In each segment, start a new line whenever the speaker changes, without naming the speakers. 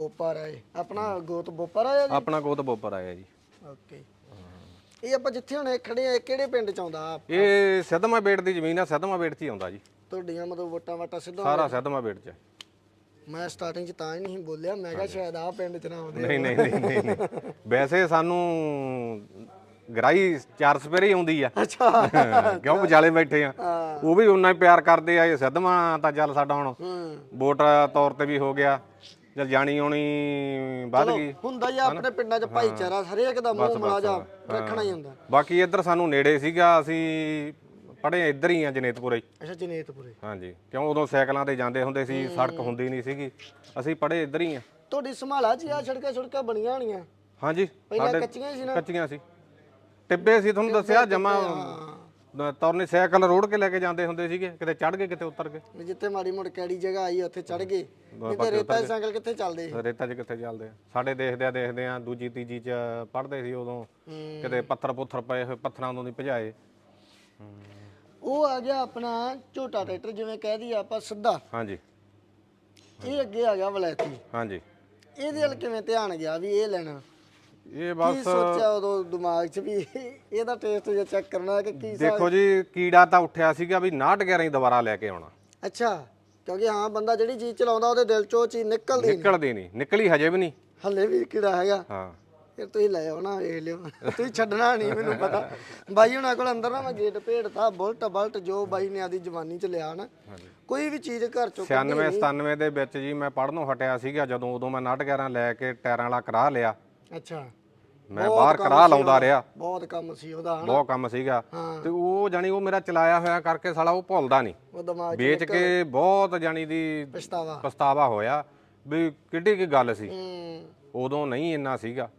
ਬੋਪਰ ਆਏ ਆਪਣਾ ਗੋਤ ਬੋਪਰ ਆਇਆ ਜੀ?
ਆਪਣਾ ਗੋਤ ਬੋਪਰ ਆਇਆ ਜੀ।
ਓਕੇ। ਇਹ ਆਪਾਂ ਜਿੱਥੇ ਹੁਣ ਇਹ ਖੜੇ ਆ ਇਹ ਕਿਹੜੇ ਪਿੰਡ ਚ ਆਉਂਦਾ?
ਇਹ ਸਦਮਾ ਬੇਟ ਦੀ ਜ਼ਮੀਨ ਆ ਸਦਮਾ ਬੇਟ 'ਚ ਹੀ ਆਉਂਦਾ ਜੀ।
ਤੁਹਾਡੀਆਂ ਮਤਲਬ ਵੋਟਾਂ ਵਾਟਾ ਸਿੱਧਾ
ਸਾਰਾ ਸਦਮਾ ਬੇਟ 'ਚ। ਹੈ।
ਮੈਂ ਸਟਾਰਟਿੰਗ ਚ ਤਾਂ ਹੀ ਨਹੀਂ ਬੋਲਿਆ ਮੈਂ ਕਿਹਾ ਸ਼ਾਇਦ ਆ ਪਿੰਡ ਚ ਨਾ ਆਉਂਦੇ
ਨਹੀਂ ਨਹੀਂ ਨਹੀਂ ਨਹੀਂ ਨਹੀਂ। ਵੈਸੇ ਸਾਨੂੰ ਗਰਾਈ ਚਾਰ ਸਪੇਰੇ ਹੀ ਆਉਂਦੀ ਆ।
ਅੱਛਾ।
ਕਿਉਂ ਵਿਚਾਲੇ ਬੈਠੇ ਆ? ਉਹ ਵੀ ਉਨਾ ਹੀ ਪਿਆਰ ਕਰਦੇ ਆ ਇਹ ਸਦਮਾ ਤਾਂ ਚੱਲ ਸਾਡਾ ਹੁਣ।
ਹੂੰ।
ਵੋਟ ਤੌਰ ਤੇ ਵੀ ਹੋ ਗਿਆ। ਜਦ ਜਾਣੀ ਆਉਣੀ ਵੱਧ ਗਈ।
ਹੁੰਦਾ ਹੀ ਆ ਆਪਣੇ ਪਿੰਡਾਂ ਚ ਭਾਈਚਾਰਾ ਹਰੇਕ ਦਾ ਮੂੰਹ ਮਲਾਜਾ ਰੱਖਣਾ ਹੀ ਹੁੰਦਾ।
ਬਾਕੀ ਇੱਧਰ ਸਾਨੂੰ ਨੇੜੇ ਸੀਗਾ ਅਸੀਂ ਪੜ੍ਹੇ ਇੱਧਰ ਹੀ ਆ ਜਨੇਤਪੁਰੇ।
ਅੱਛਾ ਜਨੇਤਪੁਰੇ।
ਹਾਂਜੀ ਕਿਉਂ ਉਦੋਂ ਸਾਈਕਲਾਂ ਤੇ ਜਾਂਦੇ ਹੁੰਦੇ ਸੀ ਸੜਕ ਹੁੰਦੀ ਨਹੀਂ ਸੀਗੀ। ਅਸੀਂ ਪੜ੍ਹੇ ਇੱਧਰ ਹੀ ਆ।
ਤੁਹਾਡੀ ਸੰਭਾਲਾ ਜੀ ਆ ਸੜਕਾਂ ਸੜਕਾਂ ਬਣੀਆਂ ਹੋਣੀਆਂ।
ਹਾਂਜੀ
ਪਹਿਲਾਂ ਕੱਚੀਆਂ ਸੀ ਨਾ।
ਕੱਚੀਆਂ ਸੀ। ਟਿੱਬੇ ਸੀ ਤੁਹਾਨੂੰ ਦੱਸਿਆ ਜਮਾ ਤੌਰਨੇ ਸਾਈਕਲ ਰੋੜ ਕੇ ਲੈ ਕੇ ਜਾਂਦੇ ਹੁੰਦੇ ਸੀਗੇ ਕਿਤੇ ਚੜ ਗਏ ਕਿਤੇ ਉਤਰ ਗਏ।
ਵੀ ਜਿੱਥੇ ਮਾੜੀ ਮੋੜ ਕਿਹੜੀ ਜਗ੍ਹਾ ਆਈ ਉੱਥੇ ਚੜ ਗਏ। ਨਹੀਂ ਤੇ ਰੇਤਾ ਦੇ ਸਾਈਕਲ ਕਿੱਥੇ ਚੱਲਦੇ
ਰੇਤਾ 'ਚ ਕਿੱਥੇ ਚੱਲਦੇ ਆ? ਸਾਡੇ ਦੇਖਦੇ ਆ ਦੇਖਦੇ ਆ ਦੂਜੀ ਤੀਜੀ 'ਚ ਪੜ੍ਹਦੇ ਸੀ ਉਦੋਂ। ਕਿਤੇ ਪੱਥਰ ਪੁੱਥਰ ਪਏ ਹੋਏ ਪੱਥਰਾਂ ਤੋਂ ਨਹੀਂ ਭਜਾਏ।
ਉਹ ਆ ਗਿਆ ਆਪਣਾ ਝੋਟਾ ਟਰੈਕਟਰ ਜਿਵੇਂ ਕਹਿ ਦਈਏ ਆਪਾਂ ਸਿੱਧਾ।
ਹਾਂਜੀ।
ਇਹ ਅੱਗੇ ਆ ਗਿਆ ਵਲੈਤੀ।
ਹਾਂਜੀ।
ਇਹਦੇ ਵੱਲ ਕਿਵੇਂ ਧਿਆਨ ਗਿਆ ਵੀ ਇਹ ਲੈਣਾ?
ਇਹ
ਕੀ
ਬਸ
ਸੋਚਿਆ ਉਦੋਂ ਦਿਮਾਗ 'ਚ ਵੀ ਇਹਦਾ ਟੇਸਟ ਜੇ ਚੈੱਕ ਕਰਨਾ ਕਿ ਕੀ
ਦੇਖੋ ਜੀ ਕੀੜਾ ਤਾਂ ਉੱਠਿਆ ਸੀਗਾ ਵੀ 911 ਹੀ ਦੁਬਾਰਾ ਲੈ ਕੇ ਆਉਣਾ।
ਅੱਛਾ ਕਿਉਂਕਿ ਹਾਂ ਬੰਦਾ ਜਿਹੜੀ ਚੀਜ਼ ਚਲਾਉਂਦਾ ਉਹਦੇ ਦਿਲ 'ਚੋਂ ਉਹ ਚੀਜ਼ ਨਿਕਲਦੀ ਨਹੀਂ।
ਨਿਕਲਦੀ ਨਹੀਂ ਨਿਕਲੀ ਹਜੇ ਵੀ ਨਹੀਂ।
ਹੱਲੇ ਵੀ ਕਿਹੜਾ ਹੈਗਾ।
ਹਾਂ।
ਫਿਰ ਤੁਸੀਂ ਲੈ ਆਓ ਨਾ ਵੇਖ ਲਿਓ। ਤੁਸੀਂ ਛੱਡਣਾ ਨਹੀਂ ਮੈਨੂੰ ਪਤਾ। ਬਾਈ ਹੁਣਾਂ ਕੋਲ ਅੰਦਰ ਨਾ ਮੈਂ ਗੇਟ ਭੇੜਤਾ ਬੁਲਟ ਬਲਟ ਜੋ ਬਾਈ ਨੇ ਆਦੀ ਜਵਾਨੀ ਚ ਲਿਆ ਨਾ ਕੋਈ ਵੀ ਚੀਜ਼ ਘਰ ਚੋਂ
96 97 ਦੇ ਵਿੱਚ ਜੀ ਮੈਂ ਪੜਨੋਂ ਹਟਿਆ ਸੀਗਾ ਜਦੋਂ ਉਦੋਂ ਮੈਂ 911 ਲੈ ਕੇ ਟਾਇਰਾਂ ਵਾਲਾ ਕਰਾ ਲਿਆ।
ਅੱਛਾ।
ਮੈਂ ਬਾਹਰ ਕਰਾ ਲਾਉਂਦਾ ਰਿਹਾ।
ਬਹੁਤ ਕੰਮ ਸੀ ਉਹਦਾ ਹਨਾ?
ਬਹੁਤ ਕੰਮ ਸੀਗਾ।
ਹਾਂ।
ਤੇ ਉਹ ਜਾਨੀ ਉਹ ਮੇਰਾ ਚਲਾਇਆ ਹੋਇਆ ਕਰਕੇ ਸਾਲਾ ਉਹ ਭੁੱਲਦਾ ਨਹੀਂ।
ਉਹ ਦਿਮਾਗ 'ਚ
ਵੇਚ ਕੇ ਬਹੁਤ ਜਾਨੀ ਦੀ
ਪਛਤਾਵਾ।
ਪਛਤਾਵਾ ਹੋਇਆ। ਵੀ ਕਿੱਡੀ ਕੀ ਗੱਲ ਸੀ।
ਹੂੰ।
ਉਦੋਂ ਨਹੀਂ ਇੰਨਾ ਸੀਗਾ।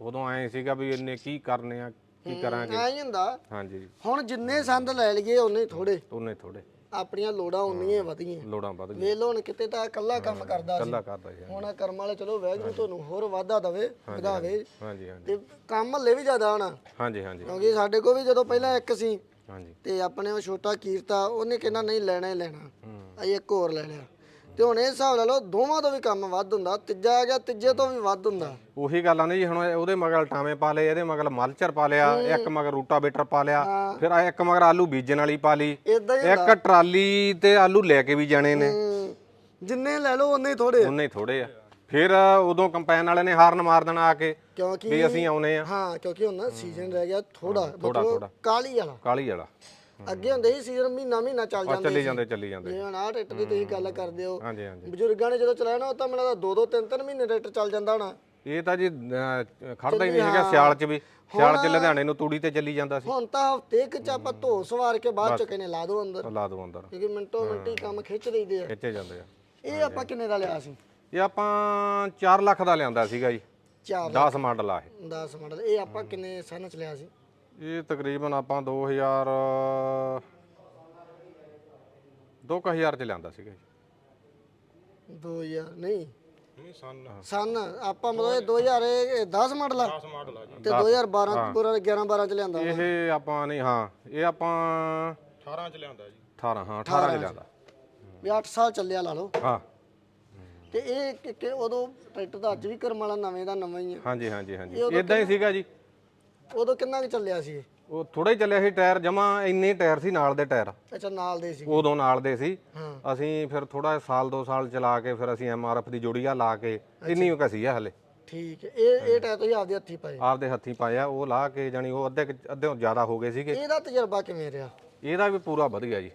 ਉਦੋਂ ਐ ਸੀਗਾ ਵੀ ਇੰਨੇ ਕੀ ਕਰਨੇ ਆ ਕੀ ਕਰਾਂਗੇ।
ਐਂ ਹੀ ਹੁੰਦਾ।
ਹਾਂਜੀ।
ਹੁਣ ਜਿੰਨੇ ਸੰਦ ਲੈ ਲਈਏ ਉਹਨੇ ਥੋੜੇ
ਉਹਨੇ ਥੋੜੇ
ਆਪਣੀਆਂ ਲੋੜਾਂ ਉਨੀਆਂ ਵਧੀਆਂ।
ਲੋੜਾਂ ਵੱਧ ਗਈਆਂ।
ਵੇਖ ਲਓ ਹੁਣ ਕਿਤੇ ਤਾਂ ਇਕੱਲਾ ਕੰਮ ਕਰਦਾ ਸੀ।
ਕੱਲਾ ਕਰਦਾ ਜੀ
ਹੁਣ ਆਹ ਕਰਮ ਵਾਲੇ ਚਲੋ ਵੈਗਰੂ ਤੁਹਾਨੂੰ ਹੋਰ ਵਾਧਾ ਦਵੇ ਵਧਾਵੇ।
ਹਾਂਜੀ। ਹਾਂਜੀ
ਤੇ ਕੰਮ ਹੱਲੇ ਵੀ ਜ਼ਿਆਦਾ ਹੋਣਾ।
ਹਾਂਜੀ ਹਾਂਜੀ।
ਕਿਉਂਕਿ ਸਾਡੇ ਕੋਲ ਵੀ ਜਦੋਂ ਪਹਿਲਾਂ ਇੱਕ ਸੀ
ਹਾਂਜੀ।
ਤੇ ਆਪਣੇ ਉਹ ਛੋਟਾ ਕੀਰਤਾ ਉਹਨੇ ਕਹਿੰਦਾ ਨਹੀਂ ਲੈਣਾ ਹੀ ਲੈਣਾ। ਅਸੀਂ ਇੱਕ ਹੋਰ ਲੈ ਲਿਆ। ਤੇ ਹੁਣ ਇਹ ਹਿਸਾਬ ਲਾ ਲਓ ਦੋਵਾਂ ਤੋਂ ਵੀ ਕੰਮ ਵੱਧ ਹੁੰਦਾ ਤੀਜਾ ਆ ਗਿਆ ਤੀਜੇ ਤੋਂ ਵੀ ਵੱਧ ਹੁੰਦਾ।
ਉਹੀ ਗੱਲ ਆ ਨੇ ਜੀ ਹੁਣ ਉਹਦੇ ਮਗਰ ਟਾਵੇਂ ਪਾ ਲਏ ਇਹਦੇ ਮਗਰ ਮਲਚਰ ਪਾ ਲਿਆ ਇੱਕ ਮਗਰ ਰੂਟਾਵੇਟਰ ਪਾ ਲਿਆ ਫਿਰ ਆਹ ਇੱਕ ਮਗਰ ਆਲੂ ਬੀਜਣ ਵਾਲੀ ਪਾ ਲਈ
ਹੀ
ਇੱਕ ਟਰਾਲੀ ਤੇ ਆਲੂ ਲੈ ਕੇ ਵੀ ਜਾਣੇ ਨੇ।
ਹਮ, ਜਿੰਨੇ ਲੈ ਲਓ ਉਨੇ ਹੀ ਥੋੜੇ
ਉਹਨੇ ਹੀ ਥੋੜੇ ਆ। ਫਿਰ ਉਦੋਂ ਕੰਪੈਨ ਵਾਲੇ ਨੇ ਹਾਰਨ ਮਾਰ ਦੇਣਾ ਆ ਕੇ
ਕਿਉਂਕਿ
ਵੀ ਅਸੀਂ ਆਉਨੇ ਆ।
ਹਾਂ ਕਿਉਂਕਿ ਹੁਣ ਨਾ ਸੀਜ਼ਨ ਰਹਿ ਗਿਆ ਥੋੜਾ
ਥੋੜ੍ਹਾ।
ਮਤਲਬ ਕਾਲੀ ਵਾਲਾ।
ਕਾਲੀ ਵਾਲਾ।
ਅੱਗੇ ਹੁੰਦੇ ਸੀ ਸੀਜ਼ਨ ਮਹੀਨਾ ਮਹੀਨਾ ਚੱਲ ਜਾਂਦੇ
ਚੱਲੀ ਜਾਂਦੇ ਚੱਲੀ ਜਾਂਦੇ।
ਜਿਵੇਂ ਹੁਣ ਆਹ ਟਰੈਕਟਰ ਦੀ ਤੁਸੀਂ ਗੱਲ ਕਰਦੇ ਹੋ
ਹਾਂਜੀ ਹਾਂਜੀ।
ਬਜ਼ੁਰਗਾਂ ਨੇ ਜਦੋਂ ਚਲਾਇਆ ਨਾ ਉਹ ਤਾਂ ਮੈਨੂੰ ਦੋ ਦੋ ਤਿੰਨ ਤਿੰਨ ਮਹੀਨੇ ਟਰੈਕਟਰ ਚੱਲ ਜਾਂਦਾ ਹੋਣਾ।
ਇਹ ਤਾਂ ਜੀ ਅਹ, ਖੜਦਾ ਹੀ ਨਹੀਂ ਹੈਗਾ ਸਿਆਲ 'ਚ ਵੀ। ਸਿਆਲ 'ਚ ਲੁਧਿਆਣੇ ਨੂੰ ਤੂੜੀ ਤੇ ਚੱਲੀ ਜਾਂਦਾ ਸੀ।
ਹੁਣ ਤਾਂ ਹਫ਼ਤੇ ਕੁ ਚ ਆਪਾਂ ਧੋ ਸਵਾਰ ਕੇ ਬਾਅਦ ਚ ਕਹਿੰਦੇ ਲਾ ਦੋ ਅੰਦਰ।
ਲਾ ਦੋ ਅੰਦਰ।
ਕਿਉਂਕਿ ਮਿੰਟੋ ਮਿੰਟੀ ਕੰਮ ਖਿੱਚ ਲਈਦੇ ਆ।
ਖਿੱਚੇ ਜਾਂਦੇ ਆ।
ਇਹ ਆਪਾਂ ਕਿੰਨੇ ਦਾ ਲਿਆ ਸੀ?
ਇਹ ਆਪਾਂ 4 ਲੱਖ ਦਾ ਲਿਆਂਦਾ ਸੀਗਾ ਜੀ।
ਚਾਰ
10 ਮਾਡਲ ਆ ਇਹ।
10 ਮਾਡਲ। ਇਹ ਆਪਾਂ ਕਿੰਨੇ ਸਨ ਚ ਲਿਆ ਸੀ?
ਇਹ ਤਕਰੀਬਨ ਆਪਾਂ 2000 2000 ਚ ਲਿਆਂਦਾ ਸੀਗਾ ਜੀ।
2000 ਨਹੀਂ।
ਨਹੀਂ ਸਨ।
ਸਨ ਆਪਾਂ ਮਤਲਬ ਇਹ 2000 ਇਹ 10 ਮਾਡਲ ਆ?
10 ਮਾਡਲ ਆ ਜੀ।
ਤੇ 2012 ਪੂਰਾ 11 12 ਚ ਲਿਆਂਦਾ
ਇਹ ਆਪਾਂ ਨਹੀਂ ਹਾਂ ਇਹ ਆਪਾਂ
18 ਚ ਲਿਆਂਦਾ ਜੀ।
18 ਹਾਂ 18 ਚ ਲਿਆਂਦਾ।
ਵੀ 8 ਸਾਲ ਚੱਲਿਆ ਲਾ ਲਓ।
ਹਾਂ।
ਤੇ ਇਹ ਕਿ- ਉਦੋਂ ਟਰੈਕਟਰ ਦਾ ਅੱਜ ਵੀ ਕਰਮ ਵਾਲਾ ਨਵੇਂ ਦਾ ਨਵਾਂ ਹੀ ਆ।
ਹਾਂਜੀ ਹਾਂਜੀ ਹਾਂਜੀ। ਇਦਾਂ ਹੀ ਸੀਗਾ ਜੀ।
ਉਦੋਂ ਕਿੰਨਾ ਕੁ ਚੱਲਿਆ ਸੀ ਇਹ?
ਉਹ ਥੋੜਾ ਹੀ ਚੱਲਿਆ ਸੀ ਟਾਇਰ ਜਮਾ ਇੰਨੇ ਟਾਇਰ ਸੀ ਨਾਲ ਦੇ ਟਾਇਰ।
ਅੱਛਾ ਨਾਲ ਦੇ ਸੀ।
ਉਦੋਂ ਨਾਲ ਦੇ ਸੀ।
ਹਾਂ।
ਅਸੀਂ ਫਿਰ ਥੋੜਾ ਸਾਲ ਦੋ ਸਾਲ ਚਲਾ ਕੇ ਫਿਰ ਅਸੀਂ ਐਮਆਰਐਫ ਦੀ ਜੋੜੀਆ ਲਾ ਕੇ ਇੰਨੀ ਕੁ ਸੀ ਆ ਹਲੇ।
ਠੀਕ ਹੈ। ਇਹ ਇਹ ਟਾਇਰ ਤੁਸੀਂ ਆਪਦੇ ਹੱਥੀ ਪਾਏ?
ਆਪਦੇ ਹੱਥੀਂ ਪਾਇਆ ਉਹ ਲਾ ਕੇ ਜਾਨੀ ਉਹ ਅੱਧੇ ਕੁ- ਅੱਧੇ ਜ਼ਿਆਦਾ ਹੋ ਗਏ ਸੀਗੇ।
ਇਹਦਾ ਤਜਰਬਾ ਕਿਵੇਂ ਰਿਹਾ?
ਇਹਦਾ ਵੀ ਪੂਰਾ ਵਧੀਆ ਜੀ।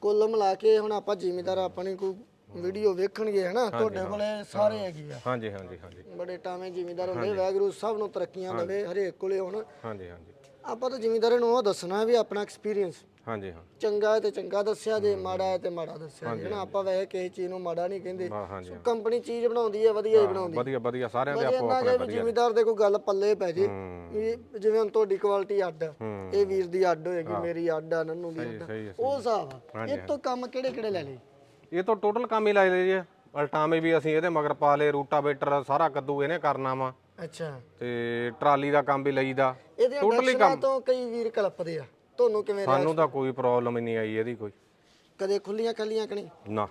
ਕੁੱਲ ਮਿਲਾ ਕੇ ਹੁਣ ਆਪਾਂ ਜ਼ਿਮੀਦਾਰ ਆਪਣੀ ਕੋਈ ਵੀਡੀਓ ਵੇਖਣਗੇ ਹਨਾ? ਤੁਹਾਡੇ ਕੋਲੇ ਸਾਰੇ ਹੈਗੇ ਆ।
ਹਾਂਜੀ ਹਾਂਜੀ ਹਾਂਜੀ।
ਬੜੇ ਟਾਵੇਂ ਜ਼ਿਮੀਦਾਰ ਹੁੰਦੇ ਵੈਗਰੂ ਸਭ ਨੂੰ ਤਰੱਕੀਆਂ ਦੇਵੇ ਹਰੇਕ ਕੋਲੇ ਹੁਣ।
ਹਾਂਜੀ ਹਾਂਜੀ।
ਆਪਾਂ ਤਾਂ ਜ਼ਿਮੀਦਾਰਾਂ ਨੂੰ ਉਹ ਦੱਸਣਾ ਵੀ ਆਪਣਾ ਐਕਸਪੀਰੀਅੰਸ
ਹਾਂਜੀ ਹਾਂ।
ਚੰਗਾ ਹੈ ਤੇ ਚੰਗਾ ਦੱਸਿਆ ਜੇ ਮਾੜਾ ਹੈ ਤੇ ਮਾੜਾ ਦੱਸਿਆ ਜੇ ਹਨਾ? ਆਪਾਂ ਵੈਸੇ ਕਿਸੇ ਚੀਜ਼ ਨੂੰ ਮਾੜਾ ਨਹੀਂ ਕਹਿੰਦੇ। ਕੰਪਨੀ ਚੀਜ਼ ਬਣਾਉਂਦੀ ਹੈ ਵਧੀਆ ਹੀ ਬਣਾਉਂਦੀ।
ਵਧੀਆ ਵਧੀਆ। ਸਾਰਿਆਂ ਦੇ
ਵਧੀਆ
ਆਪੋ
ਨਾ
ਆਪਣੇ
ਕਿ ਵੀ ਜ਼ਿਮੀਦਾਰ ਦੇ ਕੋਈ ਗੱਲ ਪੱਲੇ ਪੈ ਜੇ ਵੀ ਜਿਵੇਂ ਹੁਣ ਤੁਹਾਡੀ ਕੁਆਲਿਟੀ ਅੱਡ। ਇਹ ਵੀਰ ਦੀ ਅੱਡ ਹੋਏਗੀ ਮੇਰੀ ਅੱਡ ਆ ਨੰਨੂ ਦੀ ਅੱਡ ਉਹ ਹਿਸਾਬ ਇਹ ਤੋਂ ਕੰਮ ਕਿਹੜੇ ਕਿਹੜੇ ਲੈ ਲਏ?
ਇਹ ਤਾਂ ਟੋਟਲ ਕੰਮ ਹੀ ਲਾਏ ਦੇ ਜੀ। ਅਲਟਾਮੇ ਵੀ ਅਸੀਂ ਇਹਦੇ ਮਗਰ ਪਾ ਲਏ ਰੂਟਾਵੇਟਰ ਸਾਰਾ ਕੱਦੂ ਇਹਨੇ ਕਰਨਾ ਵਾ।
ਅੱਛਾ।
ਤੇ ਟਰਾਲੀ ਦਾ ਕੰਮ ਵੀ ਲਈਦਾ।
ਇਹਦੇ ਡਾਕਟਰਾਂ ਤੋਂ ਕਈ ਵੀਰ ਕਲਪਦੇ ਆ। ਤੁਹਾਨੂੰ ਕਿਵੇਂ ਰਿਹਾ
ਸਾਨੂੰ ਤਾਂ ਕੋਈ ਪ੍ਰੋਬਲਮ ਹੀ ਨਹੀਂ ਆਈ ਇਹਦੀ ਕੋਈ।
ਕਦੇ ਖੁੱਲੀਆਂ ਖੱਲੀਆਂ ਕਿ ਨਹੀਂ?
ਨਾ।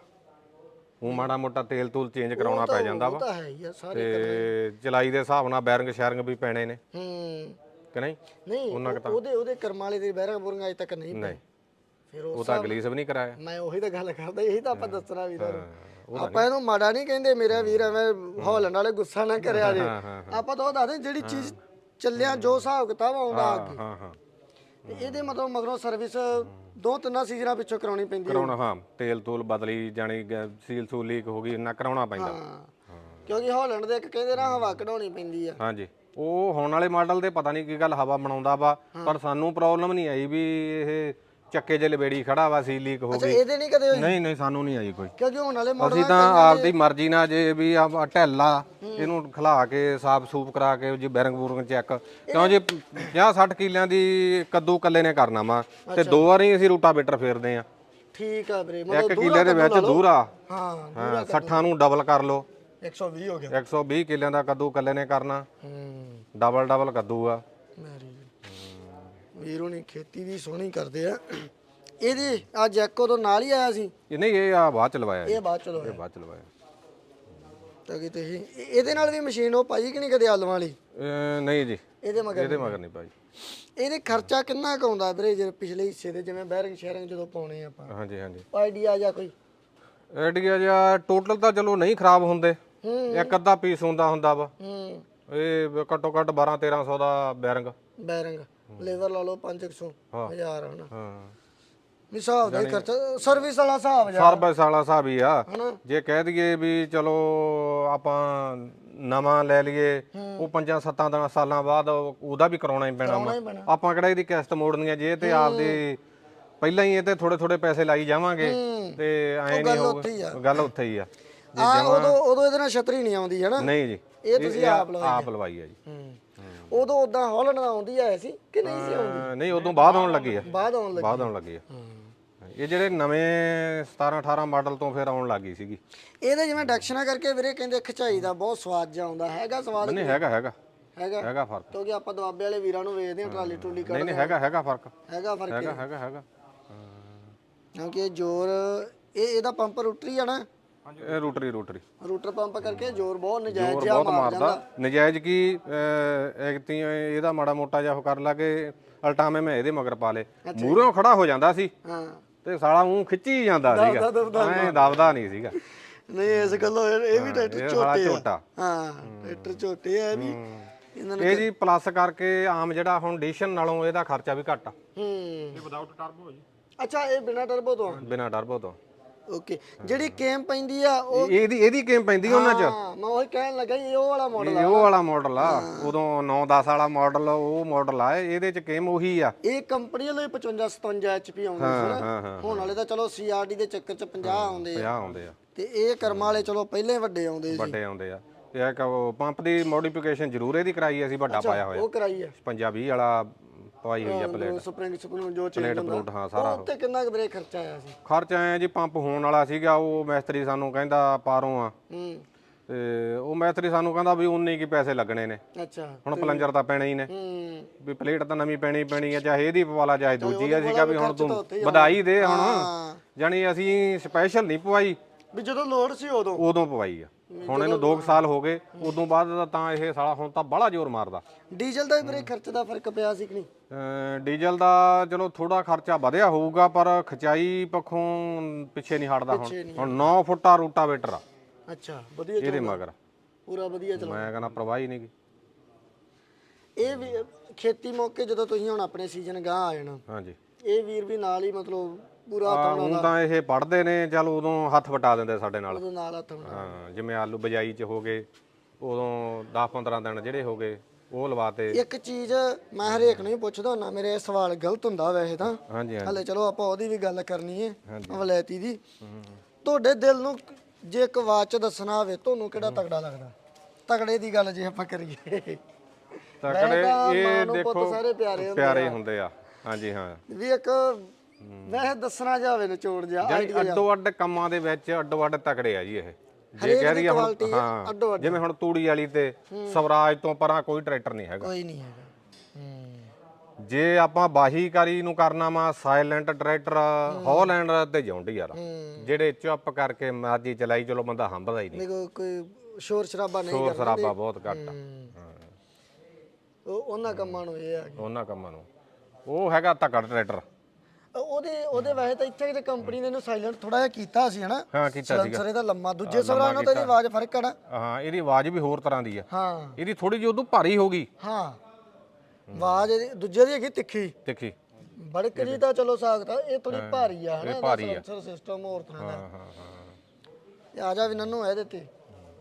ਉਹ ਮਾੜਾ ਮੋਟਾ ਤੇਲ ਤੂਲ ਚੇਂਜ ਕਰਾਉਣਾ ਪੈ ਜਾਂਦਾ
ਉਹ
ਵਾ
ਤਾਂ ਹੈ ਹੀ ਆ ਸਾਰੇ
ਤੇ ਚਲਾਈ ਦੇ ਹਿਸਾਬ ਨਾਲ ਬੈਰਿੰਗ ਸ਼ੈਰਿੰਗ ਵੀ ਪੈਣੇ ਨੇ।
ਹੂੰ।
ਕਿ ਨਹੀਂ?
ਨਹੀਂ ਉਹ- ਉਹਦੇ ਉਹਦੇ ਕਰਮ ਵਾਲੇ ਦੇ ਬਹਿਰਾ ਬੁਰੰਗਾ ਅਜੇ ਤੱਕ ਨਹੀਂ
ਨਹੀਂ।
ਫਿਰ ਉਹ
ਤਾਂ ਗਲੀਸ ਵੀ ਨਹੀਂ ਕਰਾਇਆ।
ਮੈਂ ਉਹੀ ਤਾਂ ਗੱਲ ਕਰਦਾ ਇਹੀ ਤਾਂ ਆਪਾਂ ਦੱਸਣਾ ਵੀਰਾਂ ਨੂੰ ਆਪਾਂ ਇਹਨੂੰ ਮਾੜਾ ਨਹੀਂ ਕਹਿੰਦੇ ਮੇਰਾ ਵੀਰ ਐਵੇਂ ਹੌਲਣ ਵਾਲੇ ਗੁੱਸਾ ਨਾ ਕਰਿਆ ਜੇ। ਆਪਾਂ ਤਾਂ ਉਹ ਦੱਸਦੇ ਜਿਹੜੀ ਚੀਜ਼ ਚੱਲਿਆ ਜੋ ਹਿਸਾਬ ਕਿਤਾਬ ਆਉਂਦਾ ਅੱਗੇ।
ਹਾਂ ਹਾਂ।
ਤੇ ਇਹਦੇ ਮਤਲਬ ਮਗਰੋਂ ਸਰਵਿਸ ਦੋ ਤਿੰਨਾਂ ਸੀਜ਼ਨਾਂ ਪਿੱਛੋਂ ਕਰਾਉਣੀ ਪੈਂਦੀ ਹੈ।
ਕਰਾਉਣਾ ਹਾਂ। ਤੇਲ ਤੂਲ ਬਦਲੀ ਜਾਣੀ ਸੀਲ ਸੂਲ ਲੀਕ ਹੋ ਗਈ ਨਾ ਕਰਾਉਣਾ ਪੈਂਦਾ।
ਹਾਂ। ਕਿਉਂਕਿ ਹੌਲੈਂਡ ਦੇ ਇੱਕ ਕਹਿੰਦੇ ਨਾ ਹਵਾ ਕਢਾਉਣੀ ਪੈਂਦੀ ਆ।
ਹਾਂਜੀ। ਉਹ ਹੁਣ ਵਾਲੇ ਮਾਡਲ ਦੇ ਪਤਾ ਨਹੀਂ ਕੀ ਗੱਲ ਹਵਾ ਬਣਾਉਂਦਾ ਵਾ ਪਰ ਸਾਨੂੰ ਪ੍ਰੋਬਲਮ ਨਹੀਂ ਆਈ ਵੀ ਇਹ ਚੱਕੇ ਜੇ ਲਵੇੜੀ ਖੜਾ ਵਾ ਸੀ ਲੀਕ ਹੋ
ਅੱਛਾ
ਗਈ।
ਇਹਦੇ ਨਹੀਂ ਕਦੇ ਹੋਈ?
ਨਹੀਂ ਨਹੀਂ ਸਾਨੂੰ ਨਹੀਂ ਆਈ ਕੋਈ।
ਕਿਉਂਕਿ ਹੁਣ ਵਾਲੇ ਮਾਡਲ
ਅਸੀਂ ਤਾਂ ਆਪਦੀ ਮਰਜ਼ੀ ਨਾਲ ਜੇ ਵੀ ਆ ਢੈਲਾ ਇਹਨੂੰ ਖਿਲਾ ਕੇ ਸਾਫ਼ ਸੂਪ ਕਰਾ ਕੇ ਜੀ ਬੈਰਿੰਗ ਬੂਰਿੰਗ ਚੈੱਕ। ਕਿਉਂ ਜੇ 50 60 ਕਿੱਲਿਆਂ ਦੀ ਕੱਦੂ ਕੱਲੇ ਨੇ ਕਰਨਾ ਵਾ ਤੇ ਦੋ ਵਾਰੀ ਅਸੀਂ ਰੂਟਾਵੇਟਰ ਫੇਰਦੇ ਆ।
ਠੀਕ ਆ ਵੀਰੇ
ਇੱਕ
ਮਤਲਬ
ਕਿੱਲੇ ਦੇ ਵਿੱਚ ਦੂਰਾ।
ਹਾਂ
ਹਾਂ 60 ਨੂੰ ਡਬਲ ਕਰ ਲਓ।
120 ਹੋ ਗਿਆ।
120 ਕਿੱਲਿਆਂ ਦਾ ਕੱਦੂ ਕੱਲੇ ਨੇ ਕਰਨਾ।
ਹੂੰ।
ਡਬਲ ਡਬਲ ਕੱਦੂ ਆ।
ਮੈਰੀ ਵੀਰੋ ਨੇ ਖੇਤੀ ਵੀ ਸੋਹਣੀ ਕਰਦੇ ਆ। ਇਹਦੀ ਆ ਜੈਕੋ ਤੋਂ ਨਾਲ ਹੀ ਆਇਆ ਸੀ।
ਇਹ ਨਹੀਂ ਇਹ ਆ ਬਾਅਦ ਚ ਲਵਾਇਆ ਜੀ।
ਇਹ ਬਾਅਦ ਚਲੋ
ਇਹ ਬਾਅਦ ਚ ਲਵਾਇਆ।
ਤਾਂ ਕਿ ਤੁਸੀਂ ਇਹ- ਇਹਦੇ ਨਾਲ ਵੀ ਮਸ਼ੀਨ ਉਹ ਪਾਈ ਕਿ ਨਹੀਂ ਕਦੇ ਆਲੂ ਵਾਲੀ?
ਨਹੀਂ ਜੀ।
ਇਹਦੇ ਮਗਰ
ਇਹਦੇ ਮਗਰ ਨਹੀਂ ਭਾਈ
ਇਹਦੇ ਖਰਚਾ ਕਿੰਨਾ ਕੁ ਆਉਂਦਾ ਵੀਰੇ ਜੇ ਪਿਛਲੇ ਹਿੱਸੇ ਦੇ ਜਿਵੇਂ ਬੈਰਿੰਗ ਸ਼ੇਅਰਿੰਗ ਜਦੋਂ ਪਾਉਣੇ ਆਪਾਂ?
ਹਾਂਜੀ ਹਾਂਜੀ।
ਆਈਡੀਆ ਜਾਂ ਕੋਈ?
ਆਈਡੀਆ ਜਾਂ ਟੋਟਲ ਤਾਂ ਚਲੋ ਨਹੀਂ ਖਰਾਬ ਹੁੰਦੇ। ਇੱਕ ਅੱਧਾ ਪੀਸ ਹੁੰਦਾ ਹੁੰਦਾ ਵਾ।
ਹੂੰ।
ਇਹ ਘੱਟੋ ਘੱਟ 12 1300 ਦਾ ਬੈਰਿੰਗ
ਬੈਰਿੰਗ ਲੇਵਰ ਲਾ ਲਓ 500 ਹਜ਼ਾਰ ਹਨਾ।
ਹਾਂ।
ਹਿਸਾਬ ਦਾ ਖਰਚਾ ਸਰਵਿਸ ਵਾਲਾ ਹਿਸਾਬ ਜਾ।
ਸਰਵਿਸ ਵਾਲਾ ਹਿਸਾਬ ਹੀ ਆ।
ਹਨਾ।
ਜੇ ਕਹਿ ਦਈਏ ਵੀ ਚਲੋ ਆਪਾਂ ਨਵਾਂ ਲੈ ਲਈਏ ਉਹ ਪੰਜਾਂ ਸੱਤਾਂ ਦਿਨਾਂ ਸਾਲਾਂ ਬਾਅਦ ਉਹ- ਉਹਦਾ ਵੀ ਕਰਾਉਣਾ ਹੀ ਪੈਣਾ ਵਾ
ਹੀ ਪੈਣਾ।
ਆਪਾਂ ਕਿਹੜਾ ਇਹਦੀ ਕਿਸ਼ਤ ਮੋੜਨੀ ਆ? ਜੇ ਤੇ ਆਪਦੀ ਪਹਿਲਾਂ ਹੀ ਇਹ ਤੇ ਥੋੜੇ ਥੋੜੇ ਪੈਸੇ ਲਾਈ ਜਾਵਾਂਗੇ। ਤੇ ਐ ਨਹੀਂ
ਉੱਥੇ ਹੀ
ਹੋਊਗਾ ਗੱਲ ਉੱਥੇ ਹੀ ਆ।
ਆ ਉਦੋਂ ਉਦੋਂ ਇਹਦੇ ਨਾਲ ਛਤਰੀ ਨਹੀਂ ਆਉਂਦੀ ਹਨਾ।
ਨਹੀਂ ਜੀ।
ਇਹ ਤੁਸੀਂ ਆਪ ਲਵਾਈ
ਆਪ ਲਵਾਈ ਆ ਜੀ।
ਹੂੰ। ਉਦੋਂ ਉਦਾਂ ਹਾਲੈਂਡ ਦਾ ਆਉਂਦੀ ਆਇਆ ਸੀ ਕਿ ਨਹੀਂ ਸੀ ਆਉਂਦੀ?
ਅਹ ਨਹੀਂ ਉਦੋਂ ਬਾਅਦ ਆਉਣ ਲੱਗੀ ਆ।
ਬਾਅਦ ਆਉਣ ਲੱਗੀ।
ਬਾਅਦ ਆਉਣ ਲੱਗੀ ਆ। ਇਹ ਜਿਹੜੇ ਨਵੇਂ 17 18 ਮਾਡਲ ਤੋਂ ਫਿਰ ਆਉਣ ਲੱਗੀ ਸੀਗੀ।
ਇਹਦੇ ਜਿਵੇਂ ਡੈਕਸ਼ਨਾਂ ਕਰਕੇ ਵੀਰੇ ਕਹਿੰਦੇ ਖਿਚਾਈ ਦਾ ਬਹੁਤ ਸਵਾਦ ਜਿਹਾ ਆਉਂਦਾ। ਹੈਗਾ ਸਵਾਦ
ਨਹੀਂ ਹੈਗਾ ਹੈਗਾ।
ਹੈਗਾ?
ਹੈਗਾ ਫ਼ਰਕ।
ਕਿਉਂਕਿ ਆਪਾਂ ਦੁਆਬੇ ਵਾਲੇ ਵੀਰਾਂ ਨੂੰ ਵੇਚਦੇ ਹਾਂ ਟਰਾਲੀ ਟੂਲੀ
ਨਹੀਂ
ਕੱਢ
ਨਹੀਂ ਹੈਗਾ ਹੈਗਾ ਫ਼ਰਕ।
ਹੈਗਾ ਫ਼ਰਕ
ਹੈਗਾ ਹੈਗਾ ਹੈਗਾ।
ਕਿਉਂਕਿ ਇਹ ਜ਼ੋਰ ਇਹ ਇਹਦਾ ਪੰਪ ਰੂਟਰੀ ਆ ਨਾ
ਇਹ ਰੂਟਰੀ ਰੂਟਰੀ।
ਰੂਟਰ ਪੰਪ ਕਰਕੇ ਜ਼ੋਰ ਬਹੁਤ ਨਜਾਇਜ਼
ਹੋਰ
ਜਿਹਾ
ਬਹੁਤ
ਮਾਰ
ਮਾਰਦਾ।
ਜਾਂਦਾ।
ਨਜਾਇਜ਼ ਕੀ ਐਕਤੀ ਇਹਦਾ ਮਾੜਾ ਮੋਟਾ ਜਿਹਾ ਉਹ ਕਰ ਲਾ ਕੇ ਅਲਟਾਵੇਂ ਮੈਂ ਇਹਦੇ ਮਗਰ ਪਾ ਲੇ ਮੂਹਰੋਂ ਖੜਾ ਹੋ ਜਾਂਦਾ ਸੀ
ਹਾਂ।
ਤੇ ਸਾਲਾ ਉਹ ਖਿੱਚੀ ਜਾਂਦਾ ਸੀਗਾ। ਐ ਦਬਦਾ ਨਹੀਂ ਸੀਗਾ।
ਨਹੀਂ ਇਸ ਗੱਲੋਂ ਇਹ ਇਹ ਵੀ ਟਰੈਕਟਰ
ਇਹ ਸਾਲਾ
ਝੋਟੇ ਆ।
ਝੋਟਾ।
ਹਾਂ ਟਰੈਕਟਰ ਝੋਟੇ ਆ ਇਹ ਵੀ। ਇਹਨਾਂ ਨੇ
ਇਹ ਜੀ ਪਲੱਸ ਕਰਕੇ ਆਮ ਜਿਹੜਾ ਫਾਊਂਡੇਸ਼ਨ ਨਾਲੋਂ ਇਹਦਾ ਖਰਚਾ ਵੀ ਘੱਟ ਆ।
ਹੂੰ।
ਇਹ ਵਿਦਆਊਟ ਟਰਬੋ ਜੀ।
ਅੱਛਾ ਇਹ ਬਿਨਾ ਟਰਬੋ ਤੋਂ
ਬਿਨਾ ਟਰਬੋ ਤੋਂ।
ਓਕੇ ਜਿਹੜੀ ਕੇਮ ਪੈਂਦੀ ਆ ਉਹ
ਇਹਦੀ ਇਹਦੀ ਕਿਵੇਂ ਪੈਂਦੀ ਉਹਨਾਂ ਚ?
ਹਾਂ ਮੈਂ ਉਹੀ ਕਹਿਣ ਲੱਗਾ ਜੀ, ਇਹ ਉਹ ਵਾਲਾ ਮਾਡਲ
ਇਹ ਉਹ ਵਾਲਾ ਮਾਡਲ ਆ। ਉਦੋਂ 9-10 ਵਾਲਾ ਮਾਡਲ ਉਹ ਮਾਡਲ ਆ। ਇਹਦੇ ਚ ਕਿਮ ਉਹੀ ਆ।
ਇਹ ਕੰਪਨੀ ਵਾਲੇ 55 57 ਐਚਪੀ ਆਉਂਦੇ ਸੀ ਹੁਣ ਵਾਲੇ ਤਾਂ ਚਲੋ ਸੀਆਰਡੀ ਦੇ ਚੱਕਰ ਚ 50 ਆਉਂਦੇ ਆ।
50 ਆਉਂਦੇ ਆ।
ਤੇ ਇਹ ਕਰਮਾਂ ਵਾਲੇ ਚਲੋ ਪਹਿਲੇ ਵੱਡੇ ਆਉਂਦੇ ਸੀ।
ਵੱਡੇ ਆਉਂਦੇ ਆ। ਇਹ ਪੰਪ ਦੀ ਮੋਡੀਫਿਕੇਸ਼ਨ ਜ਼ਰੂਰ ਇਹਦੀ ਕਰਾਈ ਅਸੀਂ ਵੱਡਾ ਪਾਇਆ ਹੋਇਆ।
ਉਹ ਕਰਾਈ ਆ।
55 ਵਾਲਾ ਪਵਾਈ ਹੋਈ ਆ ਪਲੇਟ।
ਸਪਰਿੰਗ ਸਪਰਿੰਗ ਜੋ ਚੇਂਜ
ਪਲੇਟ
ਹੁੰਦਾ।
ਪਲੂਟ ਹਾਂ ਸਾਰਾ
ਉਹ ਉੱਤੇ ਕਿੰਨਾ ਕੁ ਬਰੇ ਖਰਚਾ ਆਇਆ ਸੀ?
ਖਰਚ ਆਇਆ ਜੀ ਪੰਪ ਹੋਣ ਵਾਲਾ ਸੀਗਾ ਉਹ ਮੈਸਤਰੀ ਸਾਨੂੰ ਕਹਿੰਦਾ ਪਾਰੋਂ ਆ।
ਹੂੰ।
ਤੇ ਉਹ ਮੈਸਤਰੀ ਸਾਨੂੰ ਕਹਿੰਦਾ ਵੀ ਉਨੇ ਕੀ ਪੈਸੇ ਲੱਗਣੇ ਨੇ।
ਅੱਛਾ
ਹੁਣ ਪਲੰਜਰ ਤਾਂ ਪੈਣੇ ਹੀ ਨੇ।
ਹੂੰ।
ਵੀ ਪਲੇਟ ਤਾਂ ਨਵੀਂ ਪੈਣੀ ਪੈਣੀ ਆ ਚਾਹੇ ਇਹਦੀ ਪਵਾ ਲਾ ਚਾਹੇ ਦੂਜੀ ਆ ਸੀਗਾ ਵੀ ਹੁਣ
ਤਾਂ
ਵਧਾਈ ਦੇ ਹੁਣ।
ਹਾਂ।
ਜਾਣੀ ਅਸੀਂ ਸਪੈਸ਼ਲ ਨਹੀਂ ਪਵਾਈ।
ਵੀ ਜਦੋਂ ਲੋਡ ਸੀ ਉਦੋਂ।
ਉਦੋਂ ਪਵਾਈ ਆ। ਹੁਣ ਇਹਨੂੰ 2 ਸਾਲ ਹੋ ਗਏ ਉਦੋਂ ਬਾਅਦ ਦਾ ਤਾਂ ਇਹ ਸਾਲਾ ਹੁਣ ਤਾਂ ਬੜਾ ਜ਼ੋਰ ਮਾਰਦਾ।
ਡੀਜ਼ਲ ਦਾ ਵੀ ਬਰੇ ਖਰਚ ਦਾ ਫ਼ਰਕ ਪਿਆ ਸੀ ਕਿ ਨਹੀਂ?
ਡੀਜ਼ਲ ਦਾ ਚਲੋ ਥੋੜਾ ਖਰਚਾ ਵਧਿਆ ਹੋਊਗਾ ਪਰ ਖਚਾਈ ਪੱਖੋਂ ਪਿੱਛੇ ਨਹੀਂ ਹਟਦਾ ਹੁਣ। ਹੁਣ 9 ਫੁੱਟਾ ਰੂਟਾਵੇਟਰ ਆ।
ਅੱਛਾ ਵਧੀਆ
ਇਹਦੇ ਮਗਰ।
ਪੂਰਾ ਵਧੀਆ ਚਲਾ
ਮੈਂ ਕਹਿੰਦਾ ਪ੍ਰਵਾਹ ਹੀ ਨਹੀਂ ਗੀ।
ਇਹ ਵੀ ਖੇਤੀ ਮੌਕੇ ਜਦੋਂ ਤੁਸੀਂ ਹੁਣ ਆਪਣੇ ਸੀਜ਼ਨ ਗਾਂ ਆ ਜਾਣਾ
ਹਾਂਜੀ।
ਇਹ ਵੀਰ ਵੀ ਨਾਲ ਹੀ ਮਤਲਬ ਪੂਰਾ
ਆ,
ਹੱਥ
ਹੁਣ ਤਾਂ ਇਹ ਪੜਦੇ ਨੇ ਚਲ ਉਦੋਂ ਹੱਥ ਵਟਾ ਦਿੰਦੇ ਸਾਡੇ ਨਾਲ।
ਉਹਦੇ ਨਾਲ ਹੱਥ ਬਣਾ
ਹਾਂ ਜਿਵੇਂ ਆਲੂ ਬਜਾਈ ਚ ਹੋ ਗਏ ਉਦੋਂ 10 15 ਦਿਨ ਜਿਹੜੇ ਹੋ ਗਏ ਉਹ ਲਵਾਤੇ
ਇੱਕ ਚੀਜ਼ ਮੈਂ ਹਰੇਕ ਨੂੰ ਹੀ ਪੁੱਛਦਾ ਹੁੰਦਾ ਮੇਰੇ ਇਹ ਸਵਾਲ ਗਲਤ ਹੁੰਦਾ ਵੈਸੇ ਤਾਂ।
ਹਾਂਜੀ ਹਾਂਜੀ।
ਹਲੇ ਚਲੋ ਆਪਾਂ ਉਹਦੀ ਵੀ ਗੱਲ ਕਰਨੀ ਹੈ ਵਲੈਤੀ ਦੀ। ਤੁਹਾਡੇ ਦਿਲ ਨੂੰ ਜੇ ਇੱਕ ਵਾਚ ਦੱਸਣਾ ਹੋਵੇ ਤੁਹਾਨੂੰ ਕਿਹੜਾ ਤਗੜਾ ਲੱਗਦਾ? ਤਗੜੇ ਦੀ ਗੱਲ ਜੇ ਆਪਾਂ ਕਰੀਏ।
ਤਕੜੇ
ਤਾਂ
ਇਹ
ਮਾਂ ਨੂੰ ਪੁੱਤ
ਦੇਖੋ
ਸਾਰੇ ਪਿਆਰੇ ਹੁੰਦੇ
ਪਿਆਰੇ ਹੁੰਦੇ ਆ। ਹਾਂਜੀ ਹਾਂ।
ਵੀ ਇੱਕ ਵੈਸੇ ਦੱਸਣਾ ਜਾਵੇ ਨਿਚੋੜ ਜਾ
ਜਾਨੀ ਅੱਡੋ ਅੱਡ ਕੰਮਾਂ ਦੇ ਵਿੱਚ ਅੱਡੋ ਅੱਡ ਤਕੜੇ ਆ ਜੀ ਇਹ। ਜੇ ਕਹਿ ਦਈਏ ਹੁਣ ਹਾਂ। ਜਿਵੇਂ ਹੁਣ ਤੂੜੀ ਵਾਲੀ ਤੇ ਸਵਰਾਜ ਤੋਂ ਪਰਾਂ ਕੋਈ ਟਰੈਕਟਰ ਨਹੀਂ ਹੈਗਾ।
ਕੋਈ ਨਹੀਂ ਹੈਗਾ। ਹੂੰ।
ਜੇ ਆਪਾਂ ਬਾਹੀਕਾਰੀ ਨੂੰ ਕਰਨਾ ਵਾ ਸਾਇਲੈਂਟ ਟਰੈਕਟਰ ਹੌਲੈਂਡ ਤੇ ਜੌਂਡੀ ਯਾਰ ਜਿਹੜੇ ਚੁੱਪ ਕਰਕੇ ਮਰਜ਼ੀ ਚਲਾਈ ਚਲੋ ਬੰਦਾ ਹੰਬਦਾ ਹੀ ਨਹੀਂ।
ਦੇਖੋ ਕੋਈ ਸ਼ੋਰ ਸ਼ਰਾਬਾ ਨਹੀਂ
ਸ਼ੋਰ
ਕਰਨਾ
ਸਰਾਬਾ ਬਹੁਤ ਘੱਟ ਆ।
ਉਹ ਉਹਨਾਂ ਕੰਮਾਂ ਨੂੰ ਇਹ ਆ
ਉਹਨਾਂ ਕੰਮਾਂ ਨੂੰ। ਉਹ ਹੈਗਾ ਤਕੜ ਟਰੈਕਟਰ।
ਉਹਦੇ ਉਹਦੇ ਵੈਸੇ ਤਾਂ ਇੱਥੇ ਕਿਤੇ ਕੰਪਨੀ ਨੇ ਇਹਨੂੰ ਸਾਇਲੈਂਟ ਥੋੜਾ ਜਿਹਾ ਕੀਤਾ ਸੀ ਹਨਾ?
ਹਾਂ ਕੀਤਾ ਸੀਗਾ।
ਸਲੈਂਸਰ ਇਹਦਾ ਲੰਮਾ ਦੂਜੇ ਸਵਰਾਂ ਨਾਲ ਤਾਂ ਇਹਦੀ ਆਵਾਜ਼ ਫ਼ਰਕ ਆ ਨਾ।
ਹਾਂ ਇਹਦੀ ਆਵਾਜ਼ ਵੀ ਹੋਰ ਤਰ੍ਹਾਂ ਦੀ ਆ।
ਹਾਂ।
ਇਹਦੀ ਥੋੜੀ ਜਿਹੀ ਉਦੋਂ ਭਾਰੀ ਹੋ ਗਈ।
ਹਾਂ। ਆਵਾਜ਼ ਇਹਦੀ ਦੂਜੇ ਦੀ ਹੈਗੀ ਤਿੱਖੀ।
ਤਿੱਖੀ।
ਬੜਕਰੀ ਤਾਂ ਚਲੋ ਸਾਖਤਾ ਇਹ ਥੋੜੀ ਭਾਰੀ ਆ ਹਨਾ?
ਭਾਰੀ ਆ।
ਸਲੈਂਸਰ ਸਿਸਟਮ ਹੋਰ ਤਰ੍ਹਾਂ ਦਾ।
ਹਾਂ ਹਾਂ ਹਾਂ।
ਇਹ ਆ ਜਾ ਵੀ ਨੰਨੂ ਇਹਦੇ ਤੇ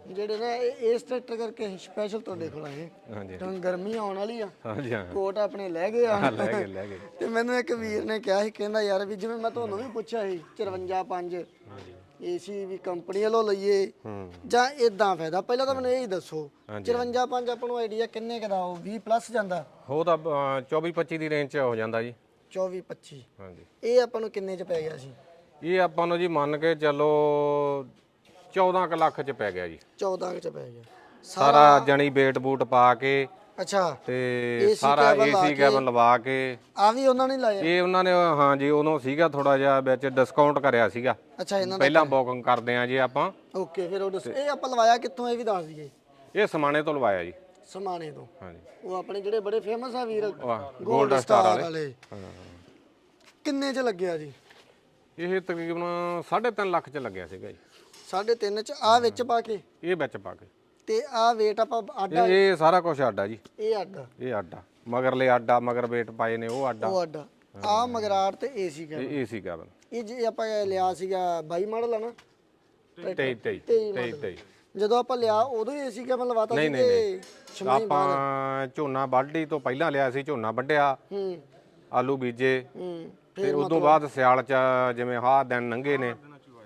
ਜਿਹੜੇ ਨਾ ਇਹ ਇਸ ਟਰੈਕਟਰ ਕਰਕੇ ਸਪੈਸ਼ਲ ਤੁਹਾਡੇ ਕੋਲ ਆਏ
ਹਾਂਜੀ
ਤਾਂ ਗਰਮੀ ਆਉਣ ਵਾਲੀ ਆ।
ਹਾਂਜੀ ਹਾਂ।
ਕੋਟ ਆਪਣੇ ਲੈ ਗਏ ਆ।
ਲੈ ਗਏ ਲੈ ਗਏ।
ਤੇ ਮੈਨੂੰ ਇੱਕ ਵੀਰ ਨੇ ਕਿਹਾ ਸੀ ਕਹਿੰਦਾ ਯਾਰ ਵੀ ਜਿਵੇਂ ਮੈਂ ਤੁਹਾਨੂੰ ਵੀ ਪੁੱਛਿਆ ਸੀ 54 5 ਏਸੀ ਵੀ ਕੰਪਨੀ ਵੱਲੋਂ ਲਈਏ।
ਹੂੰ।
ਜਾਂ ਇਦਾਂ ਫਾਇਦਾ? ਪਹਿਲਾਂ ਤਾਂ ਮੈਨੂੰ ਇਹ ਹੀ ਦੱਸੋ 54 5 ਆਪਾਂ ਨੂੰ ਆਈਡੀਆ ਕਿੰਨੇ ਕੁ ਦਾ ਉਹ 20 ਪਲੱਸ ਜਾਂਦਾ?
ਉਹ ਤਾਂ 24 25 ਦੀ ਰੇਂਜ ਚ ਹੋ ਜਾਂਦਾ ਜੀ।
24 25
ਹਾਂਜੀ।
ਇਹ ਆਪਾਂ ਨੂੰ ਕਿੰਨੇ ਚ ਪੈ ਗਿਆ ਸੀ?
ਇਹ ਆਪਾਂ ਨੂੰ ਜੀ ਮੰਨ ਕੇ ਚੱਲੋ 14 ਕੁ ਲੱਖ ਚ ਪੈ ਗਿਆ ਜੀ।
14 ਚ ਪੈ ਗਿਆ।
ਸਾਰਾ ਜਣੀ ਵੇਟ ਬੂਟ ਪਾ ਕੇ
ਅੱਛਾ
ਤੇ
AC
ਸਾਰਾ
ਲਾ
ਏਸੀ ਕੈਬਨ ਲਵਾ ਕੇ।
ਆ ਵੀ ਉਹਨਾਂ ਨੇ ਲਾਇਆ?
ਇਹ ਉਹਨਾਂ ਨੇ ਹਾਂ ਜੀ ਉਦੋਂ ਸੀਗਾ ਥੋੜਾ ਜਿਹਾ ਵਿੱਚ ਡਿਸਕਾਊਂਟ ਕਰਿਆ ਸੀਗਾ।
ਅੱਛਾ ਇਹਨਾਂ ਦਾ
ਪਹਿਲਾਂ ਬੁਕਿੰਗ ਕਰਦੇ ਆ ਜੀ ਆਪਾਂ।
ਓਕੇ ਫਿਰ ਉਹ ਦੱਸ- ਇਹ ਆਪਾਂ ਲਵਾਇਆ ਕਿੱਥੋਂ ਇਹ ਵੀ ਦੱਸ ਦਈਏ।
ਇਹ ਸਮਾਣੇ ਤੋਂ ਲਵਾਇਆ ਜੀ।
ਸਮਾਣੇ ਤੋਂ।
ਹਾਂਜੀ
ਉਹ ਆਪਣੇ ਜਿਹੜੇ ਬੜੇ ਫੇਮਸ ਆ ਵੀਰ
ਵਾਹ
ਗੋਲਡ ਸਟਾਰ ਵਾਲੇ। ਕਿੰਨੇ ਚ ਲੱਗਿਆ ਜੀ?
ਇਹ ਤਕਰੀਬਨ 3.5 ਲੱਖ ਚ ਲੱਗਿਆ ਸੀਗਾ ਜੀ।
ਸਾਢੇ ਤਿੰਨ ਚ ਆ ਵਿੱਚ ਪਾ ਕੇ।
ਇਹ ਵਿੱਚ ਪਾ ਕੇ।
ਤੇ ਆ weight ਆਪਾਂ ਅੱਡ
ਇਹ ਇਹ ਸਾਰਾ ਕੁਝ ਆਡਾ ਜੀ।
ਇਹ ਅੱਡ
ਇਹ ਆਡਾ ਮਗਰਲੇ ਆਡਾ ਮਗਰ ਵੇਟ ਪਾਏ ਨੇ ਉਹ ਆਡਾ
ਉਹ ਅੱਡ ਆ। ਮਗਰਾੜ ਤੇ ਏਸੀ ਕੈਬ
ਇਹ ਏਸੀ ਕੈਬਨ
ਇਹ ਜੇ ਆਪਾਂ ਲਿਆ ਸੀਗਾ 22 ਮਾਡਲ ਆ ਨਾ।
23 23
23
23 23
ਜਦੋਂ ਆਪਾਂ ਲਿਆ ਉਦੋਂ ਹੀ ਏਸੀ ਕੈਬ ਲਵਾਤਾ ਸੀ
ਨਹੀਂ,
ਤੇ
ਆਪਾਂ ਝੋਨਾ ਵੱਢੀ ਤੋਂ ਪਹਿਲਾਂ ਲਿਆ ਸੀ ਝੋਨਾ ਵੱਢਿਆ।
ਹੂੰ।
ਆਲੂ ਬੀਜੇ।
ਹੂੰ।
ਤੇ ਉਦੋਂ ਬਾਅਦ ਸਿਆਲ ਚ ਜਿਵੇਂ ਆਹ ਦਿਨ ਲੰਘੇ ਨੇ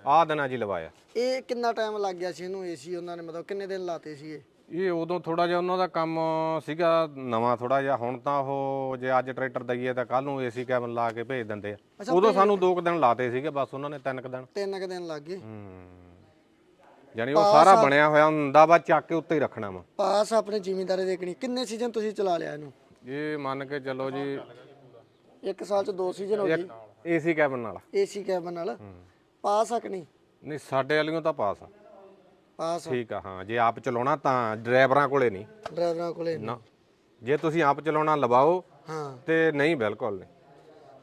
ਆਹ ਦਿਨਾਂ 'ਚ ਹੀ ਲਵਾਇਆ।
ਇਹ ਕਿੰਨਾ ਟਾਈਮ ਲੱਗ ਗਿਆ ਸੀ ਇਹਨੂੰ ਏਸੀ ਉਹਨਾਂ ਨੇ ਮਤਲਬ ਕਿੰਨੇ ਦਿਨ ਲਾਤੇ ਸੀ ਇਹ?
ਇਹ ਉਦੋਂ ਥੋੜਾ ਜਿਹਾ ਉਹਨਾਂ ਦਾ ਕੰਮ ਸੀਗਾ ਨਵਾਂ ਥੋੜਾ ਜਿਹਾ ਹੁਣ ਤਾਂ ਉਹ ਜੇ ਅੱਜ ਟਰੈਕਟਰ ਦਈਏ ਤਾਂ ਕੱਲ ਨੂੰ ਏਸੀ ਕੈਬਨ ਲਾ ਕੇ ਭੇਜ ਦਿੰਦੇ ਆ। ਉਦੋਂ ਸਾਨੂੰ ਦੋ ਕੁ ਦਿਨ ਲਾਤੇ ਸੀਗੇ ਬਸ ਉਹਨਾਂ ਨੇ ਤਿੰਨ ਕੁ ਦਿਨ।
ਤਿੰਨ ਕੁ ਦਿਨ ਲੱਗ ਗਏ।
ਯਾਨੀ ਉਹ ਸਾਰਾ ਬਣਿਆ ਹੋਇਆ ਹੁੰਦਾ ਵਾ ਚੱਕ ਕੇ ਉੱਤੇ ਹੀ ਰੱਖਣਾ ਵਾ।
ਪਾਸ ਆਪਣੇ ਜ਼ਿਮੀਂਦਾਰੇ ਦੇਖਣੀ। ਕਿੰਨੇ ਸੀਜ਼ਨ ਤੁਸੀਂ ਚਲਾ ਲਿਆ ਇਹਨੂੰ?
ਇਹ ਮੰਨ ਕੇ ਚੱਲੋ ਜੀ
ਇੱਕ ਸਾਲ ਚ ਦੋ ਸੀਜ਼ਨ ਹੋ ਗਏ
ਏਸੀ ਕੈਬਨ ਨਾਲ।
ਏਸੀ ਕੈਬਨ ਨਾਲ। ਪਾ ਸਕਣੀ
ਨਹੀਂ ਸਾਡੇ ਵਾਲੀਆਂ ਤਾਂ ਪਾਸ ਆ।
ਪਾਸ
ਠੀਕ ਆ ਹਾਂ ਜੇ ਆਪ ਚਲਾਉਣਾ ਤਾਂ ਡਰਾਈਵਰਾਂ ਕੋਲੇ ਨਹੀਂ।
ਡਰਾਈਵਰਾਂ ਕੋਲੇ
ਨਾ ਜੇ ਤੁਸੀਂ ਆਪ ਚਲਾਉਣਾ ਲਵਾਓ
ਹਾਂ।
ਤੇ ਨਹੀਂ ਬਿਲਕੁਲ ਨਹੀਂ।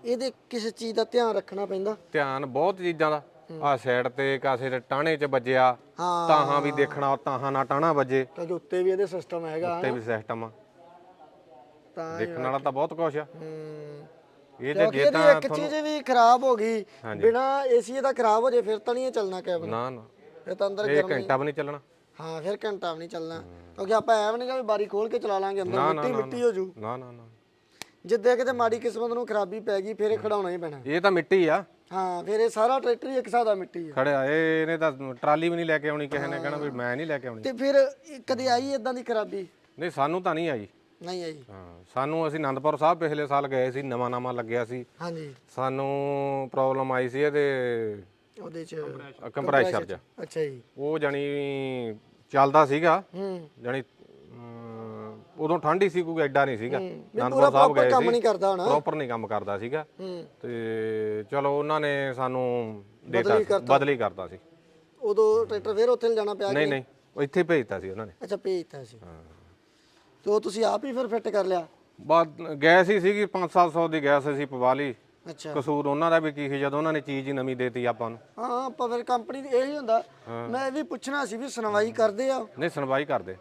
ਇਹਦੇ ਕਿਸੇ ਚੀਜ਼ ਦਾ ਧਿਆਨ ਰੱਖਣਾ ਪੈਂਦਾ।
ਧਿਆਨ ਬਹੁਤ ਚੀਜ਼ਾਂ ਦਾ। ਆ ਸਾਈਡ ਤੇ ਕਾਸੇ ਦੇ ਟਾਣੇ 'ਚ ਵੱਜਿਆ
ਹਾਂ।
ਤਾਹਾਂ ਵੀ ਦੇਖਣਾ ਤਾਹਾਂ ਨਾਲ ਟਾਣਾ ਵੱਜੇ।
ਕਿਉਂਕਿ ਉੱਤੇ ਵੀ ਇਹਦੇ ਸਿਸਟਮ ਹੈਗਾ
ਤੇ ਵੀ ਸਿਸਟਮ ਆ।
ਤਾਂ
ਦੇਖਣ ਵਾਲਾ ਤਾਂ ਬਹੁਤ ਕੁਛ ਆ।
ਹੂੰ।
ਇਹ ਤੇ ਜੇ ਤਾਂ
ਇੱਕ ਚੀਜ਼ ਵੀ ਖਰਾਬ ਹੋ ਗਈ। ਬਿਨਾ ਏਸੀ ਦਾ ਖਰਾਬ ਹੋ ਜੇ ਫਿਰ ਤਾਂ ਨਹੀਂ ਚੱਲਣਾ ਕੈਬਨ।
ਨਾ ਨਾ।
ਫਿਰ ਤਾਂ ਅੰਦਰ ਗਰਮੀ।
ਘੰਟਾ ਵੀ ਨਹੀਂ ਚੱਲਣਾ।
ਹਾਂ ਫਿਰ ਘੰਟਾ ਵੀ ਨਹੀਂ ਚੱਲਣਾ। ਕਿਉਂਕਿ ਆਪਾਂ ਐਵੇਂ ਨਹੀਂ ਕਿ ਬਾਰੀ ਖੋਲ ਕੇ ਚਲਾ ਲਾਂਗੇ ਅੰਦਰ ਮਿੱਟੀ ਮਿੱਟੀ ਹੋ ਜੂ।
ਨਾ ਨਾ ਨਾ।
ਜਿੱਦੇ ਕਿਤੇ ਮਾੜੀ ਕਿਸਮਤ ਨੂੰ ਖਰਾਬੀ ਪੈ ਗਈ ਫਿਰ ਇਹ ਖੜਾਉਣਾ ਹੀ ਪੈਣਾ।
ਇਹ ਤਾਂ ਮਿੱਟੀ ਆ।
ਹਾਂ ਫਿਰ ਇਹ ਸਾਰਾ ਟਰੈਕਟਰ ਹੀ ਇੱਕ ਹਿਸਾਬ ਦਾ ਮਿੱਟੀ ਆ।
ਖੜਿਆ ਇਹ ਇਹਨੇ ਤਾਂ ਟਰਾਲੀ ਵੀ ਨਹੀਂ ਲੈ ਕੇ ਆਉਣੀ ਕਿਸੇ ਨੇ ਕਹਿਣਾ ਵੀ ਮੈਂ ਨਹੀਂ ਲੈ ਕੇ ਆਉਣੀ।
ਤੇ ਫਿਰ ਕਦੇ ਆਈ ਇਦਾਂ ਦੀ ਖਰਾਬੀ?
ਨਹੀਂ ਸਾਨੂੰ ਤਾਂ ਨਹੀਂ ਆਈ।
ਨਹੀਂ ਆਈ
ਹਾਂ ਸਾਨੂੰ ਅਸੀਂ ਆਨੰਦਪੁਰ ਸਾਹਿਬ ਪਿਛਲੇ ਸਾਲ ਗਏ ਸੀ ਨਵਾਂ ਨਵਾਂ ਲੱਗਿਆ ਸੀ।
ਹਾਂਜੀ।
ਸਾਨੂੰ ਪ੍ਰੋਬਲਮ ਆਈ ਸੀ ਇਹਦੇ
ਉਹਦੇ ਚ
ਕੰਪਰੈਸ਼ਰ 'ਚ।
ਅੱਛਾ ਜੀ।
ਉਹ ਜਾਨੀ ਚੱਲਦਾ ਸੀਗਾ।
ਹੂੰ।
ਜਾਨੀ ਉਦੋਂ ਠੰਡ ਹੀ ਸੀ ਕੋਈ ਐਡਾ ਨਹੀਂ ਸੀਗਾ।
ਪੂਰਾ
ਅਨੰਦਪੁਰ ਸਾਹਿਬ ਗਏ
ਕੰਮ
ਸੀ।
ਨਹੀਂ ਕਰਦਾ ਹੋਣਾ
ਪ੍ਰੋਪਰ ਨਹੀਂ ਕੰਮ ਕਰਦਾ ਸੀਗਾ।
ਹੂੰ।
ਤੇ ਚਲੋ ਉਹਨਾਂ ਨੇ ਸਾਨੂੰ ਦੇਤਾ ਬਦਲੀ ਕਰਤਾ। ਸੀ।
ਉਦੋਂ ਟਰੈਕਟਰ ਫਿਰ ਉੱਥੇ ਲਿਜਾਣਾ ਪਿਆ
ਨਹੀਂ ਨਹੀਂ? ਉਹ ਇੱਥੇ ਭੇਜਤਾ ਸੀ ਉਹਨਾਂ ਨੇ।
ਅੱਛਾ ਭੇਜਤਾ ਸੀ। ਤੇ ਉਹ ਤੁਸੀਂ ਆਪ ਹੀ ਫਿਰ ਫਿੱਟ ਕਰ ਲਿਆ?
ਬਾਅਦ ਗੈਸ ਹੀ ਸੀਗੀ 5-700 ਦੀ ਗੈਸ ਅਸੀਂ ਪਵਾ ਲਈ
ਅੱਛਾ।
ਕਸੂਰ ਉਹਨਾਂ ਦਾ ਵੀ ਕੀ ਸੀ ਜਦੋਂ ਉਹਨਾਂ ਨੇ ਚੀਜ਼ ਹੀ ਨਵੀਂ ਦੇਤੀ ਆਪਾਂ ਨੂੰ।
ਹਾਂ ਆਪਾਂ ਫਿਰ ਕੰਪਨੀ ਦੀ ਇਹੀ ਹੁੰਦਾ। ਮੈਂ ਇਹ ਵੀ ਪੁੱਛਣਾ ਸੀ ਵੀ ਸੁਣਵਾਈ ਕਰਦੇ ਆ?
ਨਹੀਂ ਸੁਣਵਾਈ ਕਰਦੇ।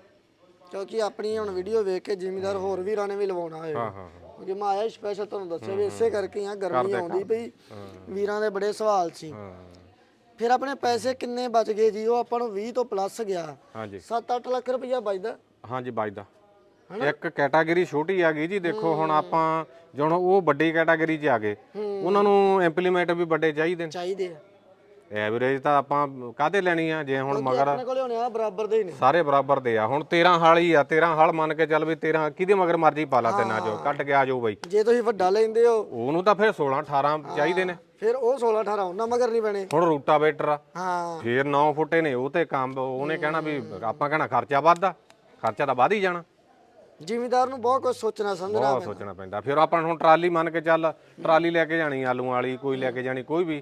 ਕਿਉਂਕਿ ਆਪਣੀ ਹੁਣ ਵੀਡੀਓ ਵੇਖ ਕੇ ਜ਼ਿਮੀਦਾਰ ਹੋਰ ਵੀ ਰਾਣੇ ਵੀ ਲਵਾਉਣਾ ਹੋਏ।
ਹਾਂ ਹਾਂ
ਕਿਉਂਕਿ ਮੈਂ ਆਇਆ ਸਪੈਸ਼ਲ ਤੁਹਾਨੂੰ ਦੱਸਿਆ ਵੀ ਇਸੇ ਕਰਕੇ ਆ ਗਰਮੀ ਆਉਂਦੀ ਪਈ। ਵੀਰਾਂ ਦੇ ਬੜੇ ਸਵਾਲ ਸੀ। ਫਿਰ ਆਪਣੇ ਪੈਸੇ ਕਿੰਨੇ ਬਚ ਗਏ ਜੀ? ਉਹ ਆਪਾਂ ਨੂੰ 20 ਤੋਂ ਪਲੱਸ ਗਿਆ।
ਹਾਂਜੀ।
7-8 ਲੱਖ ਰੁਪਈਆ ਬਚਦਾ।
ਹਾਂਜੀ ਵੱਜਦਾ ਇੱਕ ਕੈਟਾਗਰੀ ਛੋਟੀ ਆ ਗਈ ਜੀ ਦੇਖੋ ਹੁਣ ਆਪਾਂ ਜਦੋਂ ਉਹ ਵੱਡੀ ਕੈਟਾਗਰੀ 'ਚ ਆ ਗਏ। ਉਹਨਾਂ ਨੂੰ ਇੰਪਲੀਮੈਂਟ ਵੀ ਵੱਡੇ ਚਾਹੀਦੇ ਨੇ।
ਚਾਹੀਦੇ ਆ।
ਐਵਰੇਜ ਤਾਂ ਆਪਾਂ ਕਾਹਦੇ ਲੈਣੀ ਆ ਜੇ ਹੁਣ ਮਗਰ
ਆਪਣੇ ਕੋਲੇ ਹੋਣੇ ਆ ਬਰਾਬਰ ਦੇ ਹੀ ਨੇ।
ਸਾਰੇ ਬਰਾਬਰ ਦੇ ਆ। ਹੁਣ 13 ਹਾਲ ਹੀ ਆ 13 ਹਾਲ ਮੰਨ ਕੇ ਚੱਲ ਵੀ 13 ਕਿਹਦੇ ਮਗਰ ਮਰਜ਼ੀ ਪਾ ਲਾ ਤਿੰਨਾਂ ਚੋਂ ਕੱਟ ਕੇ ਆ ਜਾਓ ਬਾਈ।
ਜੇ ਤੁਸੀਂ ਵੱਡਾ ਲੈਂਦੇ ਹੋ।
ਉਹਨੂੰ ਤਾਂ ਫਿਰ 16 18 ਚਾਹੀਦੇ ਨੇ।
ਫਿਰ ਉਹ 16 18 ਉਹਨਾਂ ਮਗਰ ਨਹੀਂ ਪੈਣੇ
ਹੁਣ ਰੂਟਾਵੇਟਰ ਆ।
ਹਾਂ।
ਫਿਰ 9 ਫੁੱਟੇ ਨੇ ਉਹ ਤੇ ਕੰਮ ਉਹਨੇ ਕਹਿਣਾ ਵੀ ਆਪਾਂ ਕਹਿਣਾ ਖਰਚਾ ਵੱਧਦਾ ਖਰਚਾ ਤਾਂ ਵੱਧ ਹੀ ਜਾਣਾ।
ਜ਼ਿਮੀਦਾਰ ਨੂੰ ਬਹੁਤ ਕੁਝ ਸੋਚਣਾ ਸਮਝਣਾ
ਬਹੁਤ ਸੋਚਣਾ ਪੈਂਦਾ। ਫਿਰ ਆਪਾਂ ਹੁਣ ਟਰਾਲੀ ਮੰਨ ਕੇ ਚੱਲ ਟਰਾਲੀ ਲੈ ਕੇ ਜਾਣੀ ਆਲੂਆਂ ਵਾਲੀ ਕੋਈ ਲੈ ਕੇ ਜਾਣੀ ਕੋਈ ਵੀ।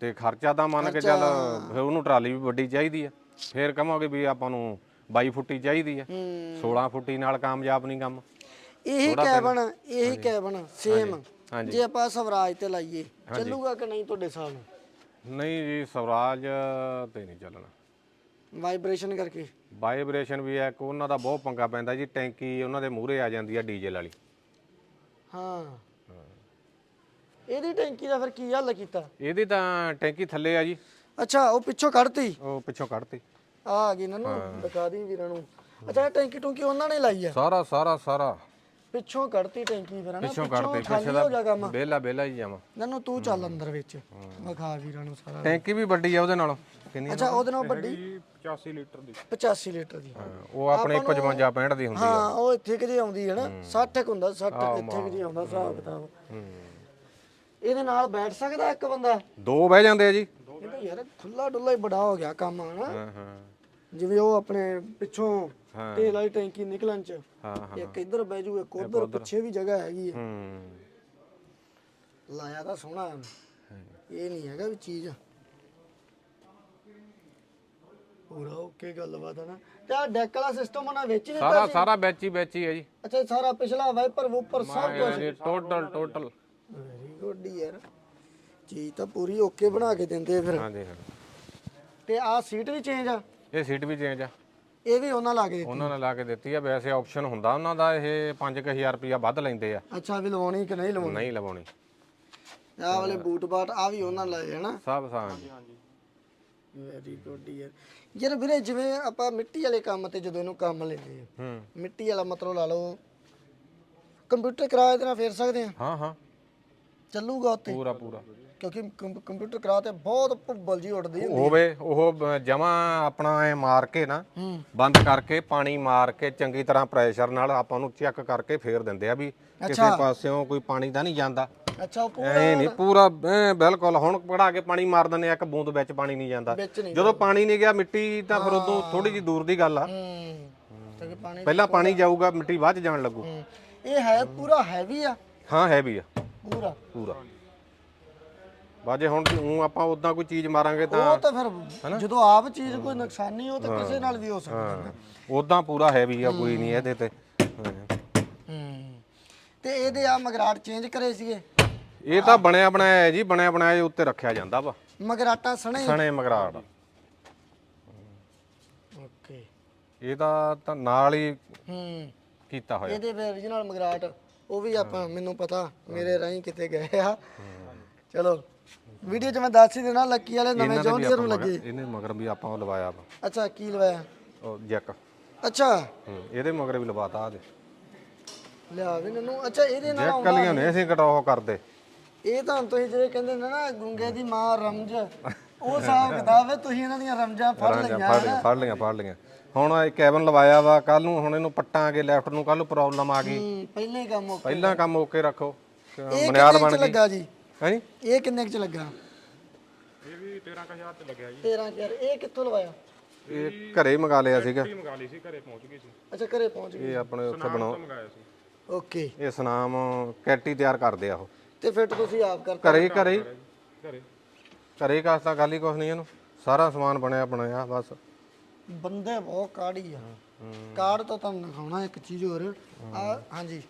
ਤੇ ਖਰਚਾ ਤਾਂ ਮੰਨ ਕੇ ਚੱਲ ਫਿਰ ਉਹਨੂੰ ਟਰਾਲੀ ਵੀ ਵੱਡੀ ਚਾਹੀਦੀ ਆ। ਫਿਰ ਕਹਾਂਗੇ ਵੀ ਆਪਾਂ ਨੂੰ 22 ਫੁੱਟੀ ਚਾਹੀਦੀ ਆ।
ਹੂੰ।
16 ਫੁੱਟੀ ਨਾਲ ਕਾਮਯਾਬ ਨਹੀਂ ਕੰਮ।
ਇਹੀ ਕੈਬਨ ਇਹੀ ਕੈਬਨ ਸੇਮ। ਜੇ ਆਪਾਂ ਸਵਰਾਜ ਤੇ ਲਾਈਏ ਚੱਲੂਗਾ ਕਿ ਨਹੀਂ ਤੁਹਾਡੇ ਹਿਸਾਬ ਨਾਲ?
ਨਹੀਂ ਜੀ ਸਵਰਾਜ ਤੇ ਨਹੀਂ ਚੱਲਣਾ।
ਵਾਈਬ੍ਰੇਸ਼ਨ ਕਰਕੇ।
ਵਾਈਬ੍ਰੇਸ਼ਨ ਵੀ ਹੈ ਕਿ ਉਹਨਾਂ ਦਾ ਬਹੁਤ ਪੰਗਾ ਪੈਂਦਾ ਜੀ ਟੈਂਕੀ ਉਹਨਾਂ ਦੇ ਮੂਹਰੇ ਆ ਜਾਂਦੀ ਆ ਡੀਜ਼ਲ ਵਾਲੀ।
ਹਾਂ। ਇਹਦੀ ਟੈਂਕੀ ਦਾ ਫਿਰ ਕੀ ਹੱਲ ਕੀਤਾ?
ਇਹਦੀ ਤਾਂ ਟੈਂਕੀ ਥੱਲੇ ਆ ਜੀ।
ਅੱਛਾ ਉਹ ਪਿੱਛੋਂ ਕੱਢਤੀ?
ਉਹ ਪਿੱਛੋਂ ਕੱਢਤੀ।
ਆ ਗਈ ਨਾ ਨੂੰ ਦਿਖਾ ਦੀ ਵੀਰਾਂ ਨੂੰ। ਅੱਛਾ ਇਹ ਟੈਂਕੀ ਟੁੰਕੀ ਉਹਨਾਂ ਨੇ ਲਾਈ ਆ?
ਸਾਰਾ ਸਾਰਾ ਸਾਰਾ।
ਪਿੱਛੋਂ ਕੱਢਤੀ ਟੈਂਕੀ ਫਿਰ ਹਨਾ?
ਪਿੱਛੋਂ ਕੱਢਤੀ
ਖਾਲੀ
ਪਿੱਛੇ
ਹੋ ਜਾ ਕੰਮ।
ਦਾ ਬੇਲਾ ਬੇਲਾ ਹੀ ਜਾਵਾਂ।
ਨਨੂ ਤੂੰ ਚੱਲ ਅੰਦਰ ਵਿੱਚ। ਵਿਖਾ ਵੀਰਾਂ ਨੂੰ ਸਾਰਾ
ਟੈਂਕੀ ਵੀ ਵੱਡੀ ਆ ਉਹਦੇ ਨਾਲੋਂ। ਕਿੰਨੀ
ਅੱਛਾ ਉਹਦੇ ਨਾਲ ਵੱਡੀ?
85 ਲੀਟਰ ਦੀ।
85 ਲੀਟਰ ਦੀ।
ਹਾਂ, ਉਹ ਆਪਣੇ 55 65 ਦੀ ਹੁੰਦੀ ਆ।
ਹਾਂ ਉਹ ਇੱਥੇ ਕਿ ਜੇ ਆਉਂਦੀ ਹੈ ਨਾ 60 ਕੁ ਹੁੰਦਾ 60 ਇੱਥੇ ਕਿ ਜੇ ਆਉਂਦਾ ਹਿਸਾਬ ਕਿਤਾਬ। ਇਹਦੇ ਨਾਲ ਬੈਠ ਸਕਦਾ ਇੱਕ ਬੰਦਾ?
ਦੋ ਬਹਿ ਜਾਂਦੇ ਆ ਜੀ।
ਇਹ ਤਾਂ ਯਾਰ ਖੁੱਲਾ ਡੁੱਲਾ ਹੀ ਬੜਾ ਹੋ ਗਿਆ ਕੰਮ ਹਨਾ?
ਹਾਂ ਹਾਂ।
ਜਿਵੇਂ ਉਹ ਆਪਣੇ ਪਿੱਛੋਂ
ਹਾਂ।
ਤੇਲ ਵਾਲੀ ਟੈਂਕੀ ਨਿਕਲਣ ਚ।
ਹਾਂ ਹਾਂ
ਇੱਕ ਇੱਧਰ ਬਹਿ ਜੂ ਇੱਕ ਉਧਰ ਪਿੱਛੇ ਵੀ ਜਗ੍ਹਾ ਹੈਗੀ ਹੈ
ਹੂੰ।
ਲਾਇਆ ਤਾਂ ਸੋਹਣਾ। ਹੈ। ਇਹ ਨਹੀਂ ਹੈਗਾ ਵੀ ਚੀਜ਼। ਪੂਰਾ ਓਕੇ ਗੱਲਬਾਤ ਹੈ ਨਾ। ਤੇ ਆ ਡੈਕ ਵਾਲਾ ਸਿਸਟਮ ਉਹਨਾਂ ਵਿੱਚ ਹੀ ਦਿੱਤਾ
ਸਾਰਾ ਸਾਰਾ ਵਿੱਚ ਹੀ ਵਿੱਚ ਹੀ ਹੈ ਜੀ।
ਅੱਛਾ ਇਹ ਸਾਰਾ ਪਿਛਲਾ ਵਾਈਪਰ ਵੂਪਰ ਸਭ ਕੁਝ
ਟੋਟਲ ਟੋਟਲ
ਵੈਰੀ ਗੁੱਡ ਯਾਰ ਚੀਜ਼ ਤਾਂ ਪੂਰੀ ਓਕੇ ਬਣਾ ਕੇ ਦਿੰਦੇ ਆ ਫਿਰ।
ਹਾਂਜੀ ਹਾਂ
ਤੇ ਆ ਸੀਟ ਵੀ ਚੇਂਜ ਆ?
ਇਹ ਸੀਟ ਵੀ ਚੇਂਜ ਆ।
ਇਹ ਵੀ ਉਹਨਾਂ ਲਾ ਕੇ ਦਿੱਤੀ?
ਉਹਨਾਂ ਨੇ ਲਾ ਕੇ ਦਿੱਤੀ ਆ ਵੈਸੇ ਆਪਸ਼ਨ ਹੁੰਦਾ ਉਹਨਾਂ ਦਾ ਇਹ 5000 ਰੁਪਇਆ ਵੱਧ ਲੈਂਦੇ ਆ।
ਅੱਛਾ ਵੀ ਲਵਾਉਣੀ ਕਿ ਨਹੀਂ ਲਵਾਉਣੀ?
ਨਹੀਂ ਲਵਾਉਣੀ।
ਆਹ ਵਾਲੇ ਬੂਟ ਬਾਟ ਆ ਵੀ ਉਹਨਾਂ ਲਾਏ ਹਨਾ
ਸਭ ਸਾਂ ਜੀ
ਵੈਰੀ ਗੁੱਡ ਯਾਰ ਯਾਰ ਵੀਰੇ ਜਿਵੇਂ ਆਪਾਂ ਮਿੱਟੀ ਵਾਲੇ ਕੰਮ ਤੇ ਜਦੋਂ ਇਹਨੂੰ ਕੰਮ ਲੈਂਦੇ ਆ
ਹੂੰ।
ਮਿੱਟੀ ਵਾਲਾ ਮਤਲਬ ਲਾ ਲਓ ਕੰਪਿਊਟਰ ਕਿਰਾਏ ਤੇ ਨਾਲ ਫੇਰ ਸਕਦੇ ਆ?
ਹਾਂ ਹਾਂ।
ਚੱਲੂਗਾ ਉੱਤੇ
ਪੂਰਾ ਪੂਰਾ।
ਕਿਉਂਕਿ ਕੰਪ- ਕੰਪਿਊਟਰ ਕਿਰਾਏ ਤੇ ਬਹੁਤ ਭੁੱਬਲ ਜੀ ਉੱਡਦੀ ਹੁੰਦੀ
ਹੋਵੇ ਉਹ ਜਮਾ ਆਪਣਾ ਐ ਮਾਰ ਕੇ ਨਾ
ਹੂੰ।
ਬੰਦ ਕਰਕੇ ਪਾਣੀ ਮਾਰ ਕੇ ਚੰਗੀ ਤਰ੍ਹਾਂ ਪ੍ਰੈਸ਼ਰ ਨਾਲ ਆਪਾਂ ਨੂੰ ਚੈੱਕ ਕਰਕੇ ਫੇਰ ਦਿੰਦੇ ਆ ਵੀ ਕਿਸੇ ਪਾਸਿਓਂ ਕੋਈ ਪਾਣੀ ਤਾਂ ਨਹੀਂ ਜਾਂਦਾ।
ਅੱਛਾ ਉਹ ਪੂਰਾ
ਐ ਨਹੀਂ ਪੂਰਾ ਐ ਬਿਲਕੁਲ ਹੁਣ ਪੜਾ ਕੇ ਪਾਣੀ ਮਾਰ ਦਿੰਦੇ ਆ ਇੱਕ ਬੂੰਦ ਵਿੱਚ ਪਾਣੀ ਨਹੀਂ ਜਾਂਦਾ।
ਵਿੱਚ ਨਹੀਂ
ਜਦੋਂ ਪਾਣੀ ਨਹੀਂ ਗਿਆ ਮਿੱਟੀ ਤਾਂ ਫਿਰ ਉਦੋਂ ਥੋੜੀ ਜੀ ਦੂਰ ਦੀ ਗੱਲ ਆ।
ਹੂੰ ਤੇ ਪਾਣੀ
ਪਹਿਲਾਂ ਪਾਣੀ ਜਾਊਗਾ ਮਿੱਟੀ ਬਾਅਦ ਚ ਜਾਣ ਲੱਗੂ।
ਹੂੰ। ਇਹ ਹੈ ਪੂਰਾ ਹੈਵੀ ਆ।
ਹਾਂ ਹੈ ਵੀ ਆ।
ਪੂਰਾ।
ਪੂਰਾ। ਬਾਜੇ ਹੁਣ ਉਹ ਆਪਾਂ ਉਦਾਂ ਕੋਈ ਚੀਜ਼ ਮਾਰਾਂਗੇ ਤਾਂ
ਉਹ ਤਾਂ ਫਿਰ ਜਦੋਂ ਆਪ ਚੀਜ਼ ਕੋਈ ਨੁਕਸਾਨੀ ਹੋ ਤਾਂ ਕਿਸੇ ਨਾਲ ਵੀ ਹੋ ਸਕਦਾ ਹੈ।
ਉਦਾਂ ਪੂਰਾ ਹੈਵੀ ਆ ਕੋਈ ਨਹੀਂ ਇਹਦੇ ਤੇ।
ਤੇ ਇਹਦੇ ਆ ਮਗਰਾਟ ਚੇਂਜ ਕਰੇ ਸੀਗੇ।
ਇਹ ਤਾਂ ਬਣਿਆ ਬਣਾਇਆ ਹੈ ਜੀ ਬਣਿਆ ਬਣਾਇਆ ਉੱਤੇ ਰੱਖਿਆ ਜਾਂਦਾ ਵਾ।
ਮਗਰਾਟਾਂ ਸਣੇ।
ਸਣੇ ਮਗਰਾੜ
ਓਕੇ।
ਇਹਦਾ ਤਾਂ ਨਾਲ ਹੀ
ਹੂੰ।
ਕੀਤਾ ਹੋਇਆ।
ਇਹਦੇ origignal ਮਗਰਾਟ ਉਹ ਵੀ ਆਪਾਂ ਮੈਨੂੰ ਪਤਾ ਮੇਰੇ ਰਾਹੀਂ ਕਿਤੇ ਗਏ ਆ। ਚਲੋ। ਵੀਡੀਓ 'ਚ ਮੈਂ ਦੱਸ ਹੀ ਦੇਣਾ ਲੱਕੀ ਵਾਲੇ ਨਵੇਂ ਜੌਂਡੀਅਰ
ਆਪਾਂ
ਨੂੰ ਲੱਗੇ।
ਇਹਨੇ ਮਗਰ ਵੀ ਆਪਾਂ ਉਹ ਲਵਾਇਆ ਵਾ।
ਅੱਛਾ ਕੀ ਲਵਾਇਆ?
ਉਹ ਜੈਕ।
ਅੱਛਾ।
ਹੂੰ, ਇਹਦੇ ਮਗਰ ਵੀ ਲਵਾਤਾ ਆ ਦੇ
ਲਿਆ ਵੀ ਨਨੂੰ ਅੱਛਾ ਇਹਦੇ ਨਾਲ
ਜੈਕ ਕਲੀਆਂ ਨੇ ਅਸੀਂ ਕਟਾਓ ਕਰਦੇ।
ਇਹ ਤਾਂ ਤੁਸੀਂ ਜਿਹੜੇ ਕਹਿੰਦੇ ਨੇ ਨਾ ਗੁੰਗੇ ਦੀ ਮਾਂ ਰਮਜ ਉਹ ਹਿਸਾਬ ਕਿਤਾਬ ਹੈ ਤੁਸੀਂ ਇਹਨਾਂ ਦੀਆਂ ਰਮਜਾਂ ਫੜ ਲਈਆਂ
ਫੜ ਲਈਆਂ ਫੜ ਲਈਆਂ ਫੜ ਲਈਆਂ। ਹੁਣ ਇਹ ਕੈਬਨ ਲਵਾਇਆ ਵਾ ਕੱਲ ਨੂੰ ਹੁਣ ਇਹਨੂੰ ਪੱਟਾਂਗੇ ਲੈਫਟ ਨੂੰ ਕੱਲ ਨੂੰ ਪ੍ਰੋਬਲਮ ਆ ਗਈ।
ਪਹਿਲੇ ਕੰਮ ਹੋ
ਪਹਿਲਾਂ ਕੰਮ ਓਕੇ ਰੱਖੋ।
ਕਿੰਨੇ
ਬਣ ਗਈ।
ਲੱਗਾ ਜੀ?
ਹਾਂਜੀ?
ਇਹ ਕਿੰਨੇ ਕੁ ਚ ਲੱਗਾ?
ਇਹ ਵੀ 13000 ਤੇ ਲੱਗਿਆ ਜੀ।
13000 ਇਹ ਕਿੱਥੋਂ ਲਵਾਇਆ?
ਇਹ ਘਰੇ ਹੀ ਮੰਗਾ ਲਿਆ ਸੀਗਾ।
ਇਹ ਮੰਗਾ ਲਈ ਸੀ ਘਰੇ ਪਹੁੰਚ ਗਈ ਸੀ।
ਅੱਛਾ ਘਰੇ ਪਹੁੰਚ ਗਏ
ਇਹ ਆਪਣੇ ਉੱਥੇ
ਮੰਗਾਇਆ ਸੀ।
ਓਕੇ।
ਇਹ ਸੁਨਾਮ ਕੈਟੀ ਤਿਆਰ ਕਰਦੇ ਆ ਉਹ।
ਤੇ ਫਿਰ ਤੁਸੀਂ ਆਪ ਕਰਤਾ?
ਘਰੇ ਹੀ ਘਰੇ ਹੀ?
ਘਰੇ
ਘਰੇ। ਹੀ ਕਾਸਤਾ ਗੱਲ ਹੀ ਕੁਛ ਨਹੀਂ ਇਹਨੂੰ। ਸਾਰਾ ਸਮਾਨ ਬਣਿਆ ਬਣਾਇਆ ਬਸ।
ਬੰਦੇ ਬਹੁਤ ਕਾੜੀ ਆ। ਕਾਰਡ ਤਾਂ ਤੁਹਾਨੂੰ ਦਿਖਾਉਣਾ ਇੱਕ ਚੀਜ਼ ਹੋਰ। ਆ ਹਾਂਜੀ।